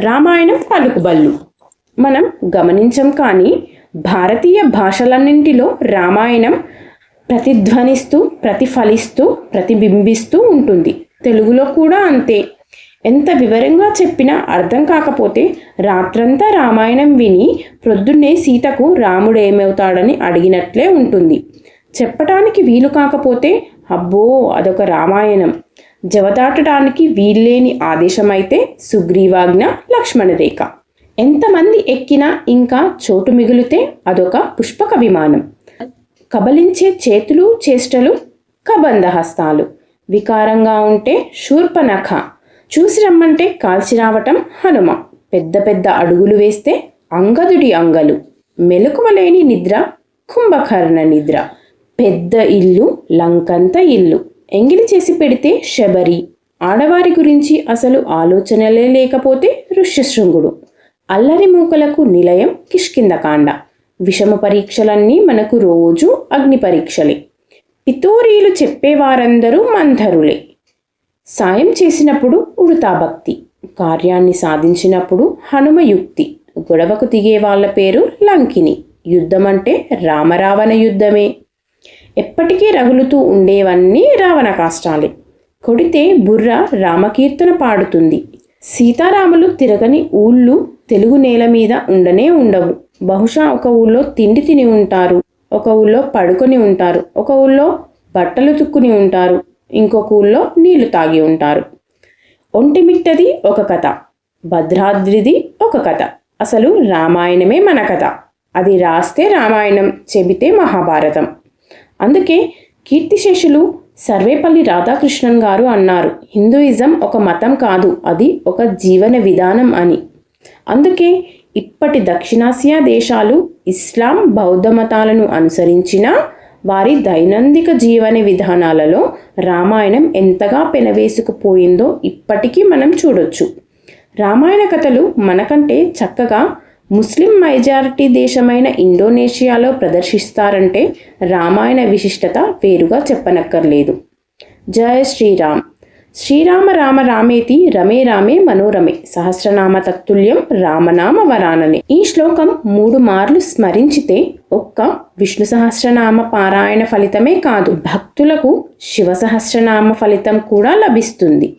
రామాయణం పలుకుబళ్ళు. మనం గమనించం కానీ భారతీయ భాషలన్నింటిలో రామాయణం ప్రతిధ్వనిస్తూ ప్రతిఫలిస్తూ ప్రతిబింబిస్తూ ఉంటుంది. తెలుగులో కూడా అంతే. ఎంత వివరంగా చెప్పినా అర్థం కాకపోతే రాత్రంతా రామాయణం విని ప్రొద్దున్నే సీతకు రాముడు ఏమవుతాడని అడిగినట్లే ఉంటుంది. చెప్పటానికి వీలు కాకపోతే అబ్బో అదొక రామాయణం. జవదాటడానికి వీల్లేని ఆదేశమైతే సుగ్రీవాజ్ఞ లక్ష్మణరేఖ. ఎంతమంది ఎక్కినా ఇంకా చోటు మిగిలితే అదొక పుష్పక విమానం. కబలించే చేతులు చేష్టలు కబంధహస్తాలు. వికారంగా ఉంటే శూర్పనఖ. చూసి రమ్మంటే కాల్చి రావటం హనుమ. పెద్ద పెద్ద అడుగులు వేస్తే అంగదుడి అంగలు. మెలకువలేని నిద్ర కుంభకర్ణ నిద్ర. పెద్ద ఇల్లు లంకంత ఇల్లు. ఎంగిలి చేసి పెడితే శబరి. ఆడవారి గురించి అసలు ఆలోచనలే లేకపోతే ఋష్యశృంగుడు. అల్లరి మూకలకు నిలయం కిష్కిందకాండ విషమ పరీక్షలన్నీ మనకు రోజు అగ్ని పరీక్షలే. పితోరీలు చెప్పేవారందరూ మంధరులే. సాయం చేసినప్పుడు ఉడతా భక్తి కార్యాన్ని సాధించినప్పుడు హనుమయుక్తి. గొడవకు దిగే వాళ్ళ పేరు లంకిని. యుద్ధం అంటే రామరావణ యుద్ధమే. ఎప్పటికీ రగులుతూ ఉండేవన్నీ రావణ కాష్టాలే కొడితే బుర్ర రామకీర్తన పాడుతుంది. సీతారాములు తిరగని ఊళ్ళు తెలుగు నేల మీద ఉండనే ఉండవు. బహుశా ఒక ఊళ్ళో తిండి తిని ఉంటారు ఒక ఊళ్ళో పడుకొని ఉంటారు ఒక ఊళ్ళో బట్టలు తుక్కుని ఉంటారు ఇంకొక ఊళ్ళో నీళ్ళు తాగి ఉంటారు. ఒంటిమిట్టది ఒక కథ భద్రాద్రిది ఒక కథ. అసలు రామాయణమే మన కథ. అది రాస్తే రామాయణం చెబితే మహాభారతం. అందుకే కీర్తిశేషులు సర్వేపల్లి రాధాకృష్ణన్ గారు అన్నారు హిందూయిజం ఒక మతం కాదు అది ఒక జీవన విధానం అని. అందుకే ఇప్పటి దక్షిణాసియా దేశాలు ఇస్లాం బౌద్ధ మతాలను అనుసరించినా వారి దైనందిక జీవన విధానాలలో రామాయణం ఎంతగా పెనవేసుకుపోయిందో ఇప్పటికీ మనం చూడొచ్చు. రామాయణ కథలు మనకంటే చక్కగా ముస్లిం మెజారిటీ దేశమైన ఇండోనేషియాలో ప్రదర్శిస్తారంటే రామాయణ విశిష్టత వేరుగా చెప్పనక్కర్లేదు. జయ శ్రీరామ్. శ్రీరామ రామ రామేతి రమే రామే మనోరమే సహస్రనామ తత్తుల్యం రామనామ వరాననే. ఈ శ్లోకం మూడు మార్లు స్మరించితే ఒక్క విష్ణు సహస్రనామ పారాయణ ఫలితమే కాదు భక్తులకు శివ సహస్రనామ ఫలితం కూడా లభిస్తుంది.